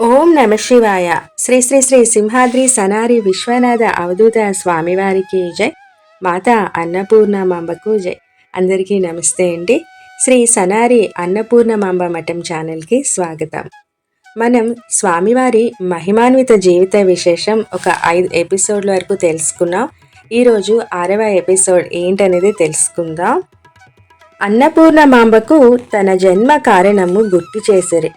ఓం నమ శివాయ. శ్రీ శ్రీ శ్రీ సింహాద్రి సనారి విశ్వనాథ అవధూత స్వామివారికి జై. మాత అన్నపూర్ణమాంబకు జై. అందరికీ నమస్తే అండి. శ్రీ సనారి అన్నపూర్ణమాంబ మఠం ఛానల్కి స్వాగతం. మనం స్వామివారి మహిమాన్విత జీవిత విశేషం ఒక ఐదు ఎపిసోడ్ల వరకు తెలుసుకున్నాం. ఈరోజు ఆరవ ఎపిసోడ్ ఏంటనేది తెలుసుకుందాం. అన్నపూర్ణమాంబకు తన జన్మ కారణము గుర్తు చేసిరి.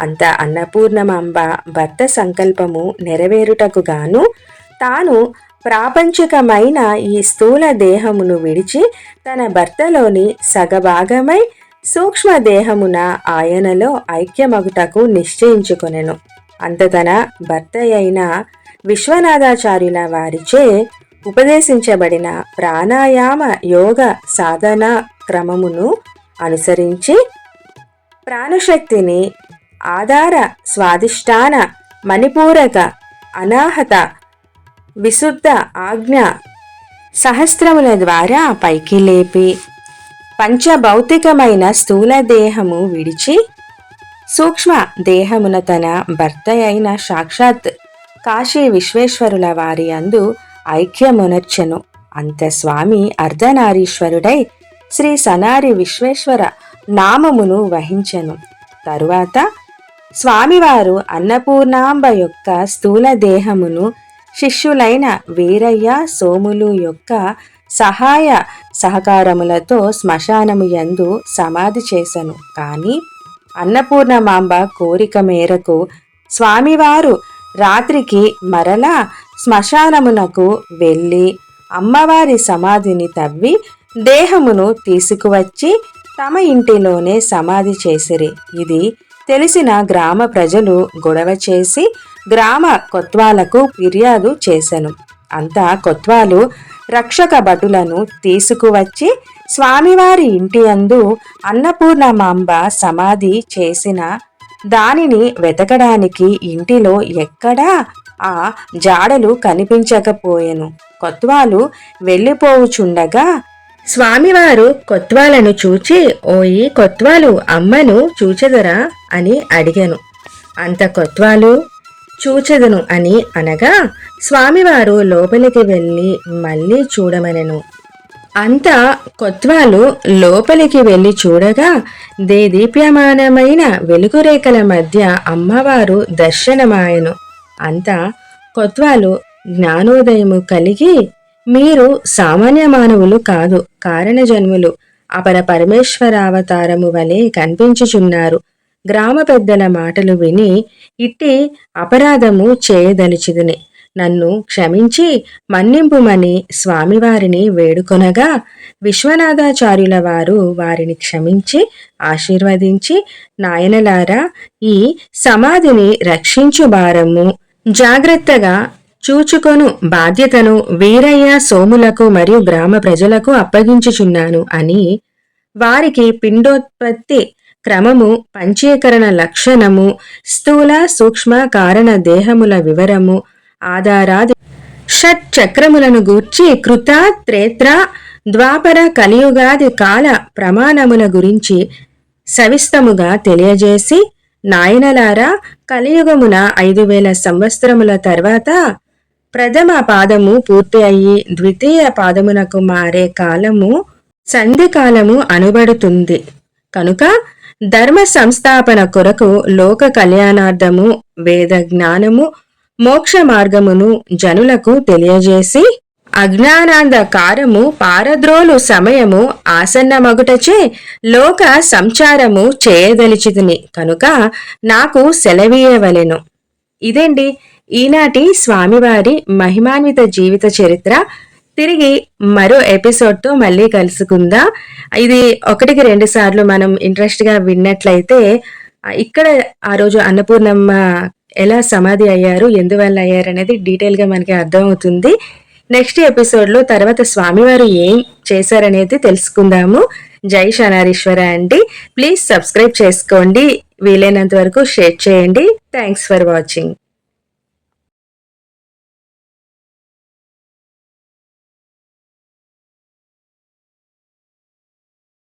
అంత అన్నపూర్ణమాంబ భర్త సంకల్పము నెరవేరుటకు గాను తాను ప్రాపంచికమైన ఈ స్థూల దేహమును విడిచి తన భర్తలోని సగభాగమై సూక్ష్మ దేహమున ఆయనలో ఐక్యమగుటకు నిశ్చయించుకొనెను. అంత తన భర్త అయిన విశ్వనాథాచార్యుల వారిచే ఉపదేశించబడిన ప్రాణాయామ యోగ సాధన క్రమమును అనుసరించి ప్రాణశక్తిని ఆధార స్వాదిష్టాన మణిపూరక అనాహత విశుద్ధ ఆజ్ఞ సహస్రముల ద్వారా పైకి లేపి పంచభౌతికమైన స్థూల దేహము విడిచి సూక్ష్మ దేహమున తన భర్త అయిన సాక్షాత్ కాశీ విశ్వేశ్వరుల వారి అందు ఐక్యమునర్చెను. అంత స్వామి అర్ధనారీశ్వరుడై శ్రీ సనారి విశ్వేశ్వర నామమును వహించెను. తరువాత స్వామివారు అన్నపూర్ణాంబ యొక్క స్థూల దేహమును శిష్యులైన వీరయ్య సోములు యొక్క సహాయ సహకారములతో శ్మశానము యందు సమాధి చేశను కానీ అన్నపూర్ణమాంబ కోరిక మేరకు స్వామివారు రాత్రికి మరలా శ్మశానమునకు వెళ్ళి అమ్మవారి సమాధిని తవ్వి దేహమును తీసుకువచ్చి తమ ఇంటిలోనే సమాధి చేసిరి. ఇది తెలిసిన గ్రామ ప్రజలు గొడవ చేసి గ్రామ కొత్వాలకు ఫిర్యాదు చేశాను అంతా కొత్వాలు రక్షక భటులను తీసుకువచ్చి స్వామివారి ఇంటి అందు అన్నపూర్ణమాంబ సమాధి చేసిన దానిని వెతకడానికి ఇంటిలో ఎక్కడా ఆ జాడలు కనిపించకపోయెను. కొత్వాలు వెళ్ళిపోవుచుండగా స్వామివారు కొత్వాలను చూచి ఓయి కొత్వాలు అమ్మను చూచెదరా? అని అడిగాను. అంత కొత్వాలు? చూచెదను అని అనగా స్వామివారు లోపలికి వెళ్ళి మళ్ళీ చూడమనెను. అంత కొత్వాలు లోపలికి వెళ్ళి చూడగా దేదీప్యమానమైన వెలుగురేఖల మధ్య అమ్మవారు దర్శనమాయను. అంత కొత్వాలు జ్ఞానోదయము కలిగి మీరు సామాన్య మానవులు కాదు కారణ జన్ములు అపర పరమేశ్వరావతారము వలె కనిపించుచున్నారు. గ్రామ పెద్దల మాటలు విని ఇట్టి అపరాధము చేయదలిచిదిని. నన్ను క్షమించి మన్నింపుమని స్వామివారిని వేడుకొనగా విశ్వనాథాచార్యుల వారు వారిని క్షమించి ఆశీర్వదించి నాయనలారా ఈ సమాధిని రక్షించు భారము. జాగ్రత్తగా చూచుకొను బాధ్యతను వీరయ్య సోములకు మరియు గ్రామ ప్రజలకు అప్పగించుచున్నాను అని వారికి పిండోత్పత్తి క్రమము పంచీకరణ లక్షణము స్థూల సూక్ష్మ కారణ దేహముల వివరము ఆధారాది షట్ చక్రములను గూర్చి కృత త్రేత్ర ద్వాపర కలియుగాది కాల ప్రమాణముల గురించి సవిస్తముగా తెలియజేసి నాయనలారా కలియుగమున ఐదు వేల సంవత్సరముల తర్వాత ప్రథమ పాదము పూర్తి అయ్యి ద్వితీయ పాదమునకు మారే కాలము సంధి కాలము అనుబడుతుంది. కనుక ధర్మ సంస్థాపన కొరకు లోక కళ్యాణార్థము వేద జ్ఞానము మోక్ష మార్గమును జనులకు తెలియజేసి అజ్ఞానాంధకారము పారద్రోలు సమయము ఆసన్నమగుటచే లోక సంచారము చేయదలిచితిని. కనుక నాకు సెలవీయవలెను. ఇదేండి ఈనాటి స్వామివారి మహిమాన్విత జీవిత చరిత్ర. తిరిగి మరో ఎపిసోడ్తో మళ్ళీ కలుసుకుందా. ఇది ఒకటికి రెండు సార్లు మనం ఇంట్రెస్ట్గా విన్నట్లయితే ఇక్కడ ఆ రోజు అన్నపూర్ణమ్మ ఎలా సమాధి అయ్యారు ఎందువల్ల అయ్యారు అనేది డీటెయిల్గా మనకి అర్థమవుతుంది. నెక్స్ట్ ఎపిసోడ్లో తర్వాత స్వామివారు ఏం చేశారనేది తెలుసుకుందాము. జై శనారీశ్వర అండి. ప్లీజ్ సబ్స్క్రైబ్ చేసుకోండి. వీలైనంత వరకు షేర్ చేయండి. Thanks for watching.